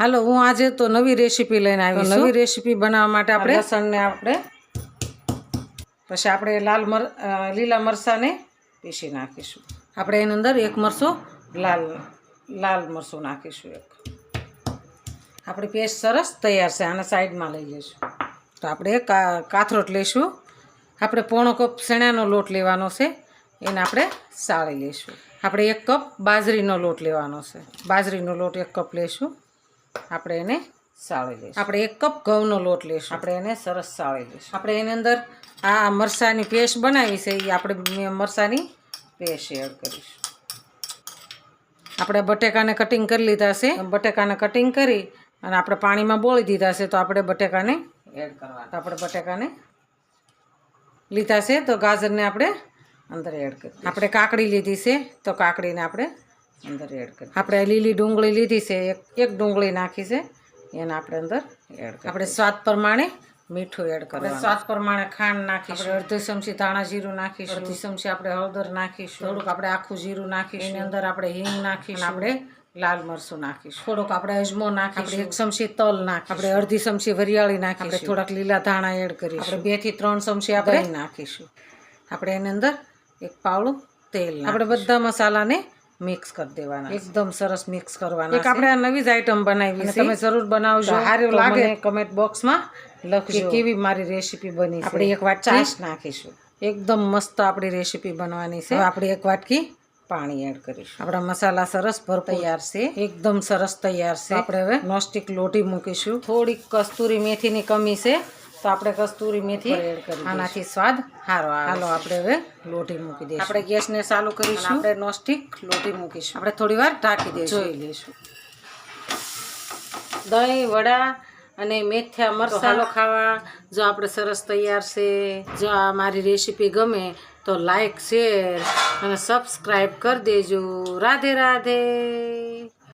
હાલો હું આજે તો નવી રેસીપી લઈને આવી નવી રેસીપી બનાવવા માટે આપણે લસણને આપણે પછી આપણે લાલ મર લીલા મરચાંને પીસી નાખીશું. આપણે એની અંદર એક મરચું લાલ લાલ મરચું નાખીશું એક. આપણી પેસ્ટ સરસ તૈયાર છે આને સાઈડમાં લઈ લઈશું તો આપણે કાથરોટ લઈશું. આપણે પોણો કપ શેણાનો લોટ લેવાનો છે એને આપણે સાળી લઈશું. આપણે એક કપ બાજરીનો લોટ લેવાનો છે. બાજરીનો લોટ એક કપ લઈશું. આપણે એને સાળી લઈશું. આપણે એક કપ ઘઉંનો લોટ લઈશું. આપણે એને સરસ સાળી લઈશું. આપણે એની અંદર આ મરસાની પેસ્ટ બનાવી છે એ આપણે મરસાની પેસ્ટ એડ કરીશું. આપણે બટેકાને કટિંગ કરી લીધા છે. બટેકાને કટિંગ કરી અને આપણે પાણીમાં બોળી દીધા છે તો આપણે બટેકાને એડ કરવા તો આપણે બટેકાને લીધા છે તો ગાજરને આપણે અંદર એડ કરી આપણે કાકડી લીધી છે તો કાકડીને આપણે અંદર એડ કરી આપણે લીલી ડુંગળી લીધી છે એક એક ડુંગળી નાખી છે એને આપણે અંદર એડ આપણે સ્વાદ પ્રમાણે મીઠું એડ કરવાનું. સ્વાદ પ્રમાણે ખાંડ નાખીશું. અડધી ચમચી ધાણા જીરું નાખીશું. અડધી ચમચી આપણે હળદર નાખીશું. થોડુંક આપણે આખું જીરું નાખીશું. એની અંદર આપણે હિંગ નાખીશું. આપણે લાલ મરચું નાખીશું. થોડોક આપણે અજમો નાખીશું. એક ચમચી તલ નાખ આપણે અડધી ચમચી વરિયાળી નાખી આપણે થોડાક લીલા ધાણા એડ કરીશું. આપણે બેથી ત્રણ ચમચી આપણે નાખીશું. આપણે એની અંદર એક પાવડું તેલ આપણે બધા મસાલાને મિક્સ કરી દેવાના એકદમ સરસ મિક્સ કરવાના એક આપણે આ નવી જ આઈટમ બનાવી છે. તમે જરૂર બનાવજો સારું લાગે. કમેન્ટ બોક્સમાં લખજો કેવી મારી રેસીપી બની આપણે એક વાટ ચાસ નાખીશું. એકદમ મસ્ત આપણી રેસીપી બનવાની છે. આપણે એક વાટકી પાણી એડ કરીશું. આપણા મસાલા સરસ ભર તૈયાર છે. એકદમ સરસ તૈયાર છે. આપણે હવે નોસ્ટિક લોટી મૂકીશું. થોડીક કસ્તુરી મેથીની કમી છે. તો આપણે કસ્તુરી મેથી આનાથી સ્વાદ સારો આવે હાલો આપણે હવે લોટી મૂકી દઈશું. આપણે ગેસને ચાલુ કરીશું. આપણે નોસ્ટિક લોટી મૂકીશું. આપણે થોડી વાર ઢાંકી દઈશું. જોઈ લઈશું. દહીં વડા અને મેથિયા મરસાલો ખાવા. જો આપણે સરસ તૈયાર છે જો આ મારી રેસીપી ગમે તો લાઈક શેર અને સબસ્ક્રાઈબ કરી દેજો. રાધે રાધે.